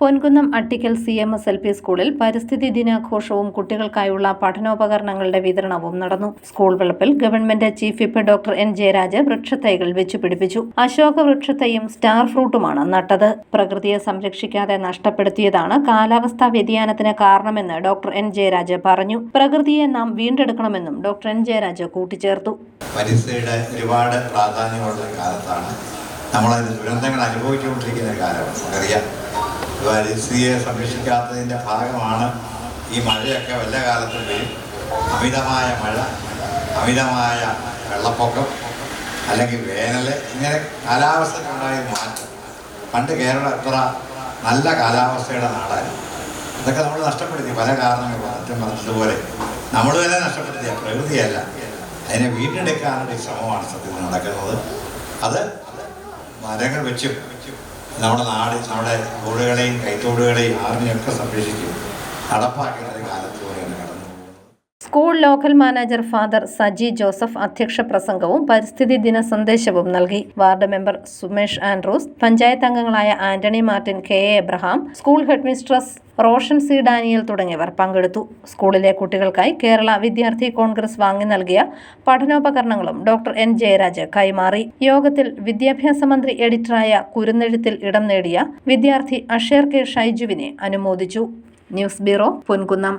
Ponkunnam Attikkal C M S L P സ്കൂളിൽ പരിസ്ഥിതി ദിനാഘോഷവും കുട്ടികൾക്കായുള്ള പഠനോപകരണങ്ങളുടെ വിതരണവും നടന്നു. സ്കൂൾ വളപ്പിൽ government chief whip doctor N Jayaraj വൃക്ഷത്തൈകൾ വെച്ചു പിടിപ്പിച്ചു. അശോക വൃക്ഷത്തൈയും സ്റ്റാർ ഫ്രൂട്ടുമാണ് നട്ടത്. പ്രകൃതിയെ സംരക്ഷിക്കാതെ നഷ്ടപ്പെടുത്തിയതാണ് കാലാവസ്ഥാ വ്യതിയാനത്തിന് കാരണമെന്ന് ഡോക്ടർ എൻ ജയരാജ് പറഞ്ഞു. പ്രകൃതിയെ നാം വീണ്ടെടുക്കണമെന്നും ഡോക്ടർ എൻ ജയരാജ് കൂട്ടിച്ചേർത്തു. പരിസ്ഥിതിയുടെ ഒരുപാട് പ്രാധാന്യമുള്ള കാലത്താണ് നമ്മൾ ദുരന്തങ്ങൾ അനുഭവിച്ചുകൊണ്ടിരിക്കുന്ന കാലമാണ് നമുക്കറിയാം. പരിസ്ഥിതിയെ സംരക്ഷിക്കാത്തതിന്റെ ഭാഗമാണ് ഈ മഴയൊക്കെ വല്ല കാലത്തും വരും അമിതമായ മഴ അമിതമായ വെള്ളപ്പൊക്കം അല്ലെങ്കിൽ വേനൽ ഇങ്ങനെ കാലാവസ്ഥയ്ക്കുണ്ടായ മാറ്റം. പണ്ട് കേരളം എത്ര നല്ല കാലാവസ്ഥയുടെ നാടായിരുന്നു ഇതൊക്കെ നമ്മൾ നഷ്ടപ്പെടുത്തി. പല കാരണങ്ങൾ മാറ്റം പറഞ്ഞതുപോലെ നമ്മൾ തന്നെ നഷ്ടപ്പെടുത്തിയ പ്രകൃതിയല്ല. അതിനെ വീണ്ടെടുക്കാനുള്ള ശ്രമമാണ് സത്യത്തിൽ നടക്കുന്നത്. അത് മരങ്ങൾ വെച്ചും നമ്മുടെ നാട് നമ്മുടെ തോടുകളെയും കൈത്തോടുകളെയും ആർമിയൊക്കെ സംരക്ഷിക്കും. നടപ്പാക്കേണ്ട ഒരു കാലത്ത് പോകുന്നത് school local manager father Saji Joseph അധ്യക്ഷ പ്രസംഗവും പരിസ്ഥിതി ദിന സന്ദേശവും നൽകി. Ward member Sumesh Andrews panchayat അംഗങ്ങളായ Antony Martin K A Abraham school headmistress Roshan C Daniel തുടങ്ങിയവർ പങ്കെടുത്തു. സ്കൂളിലെ കുട്ടികൾക്കായി കേരള വിദ്യാർത്ഥി കോൺഗ്രസ് വാങ്ങി നൽകിയ പഠനോപകരണങ്ങളും ഡോക്ടർ എൻ. ജയരാജ് കൈമാറി. യോഗത്തിൽ വിദ്യാഭ്യാസ മന്ത്രി എഡിറ്ററായ കുരുന്നെഴുത്തിൽ ഇടം നേടിയ വിദ്യാർത്ഥി അഷേർ കെ. ഷൈജുവിനെ അനുമോദിച്ചു. News bureau Ponkunnam.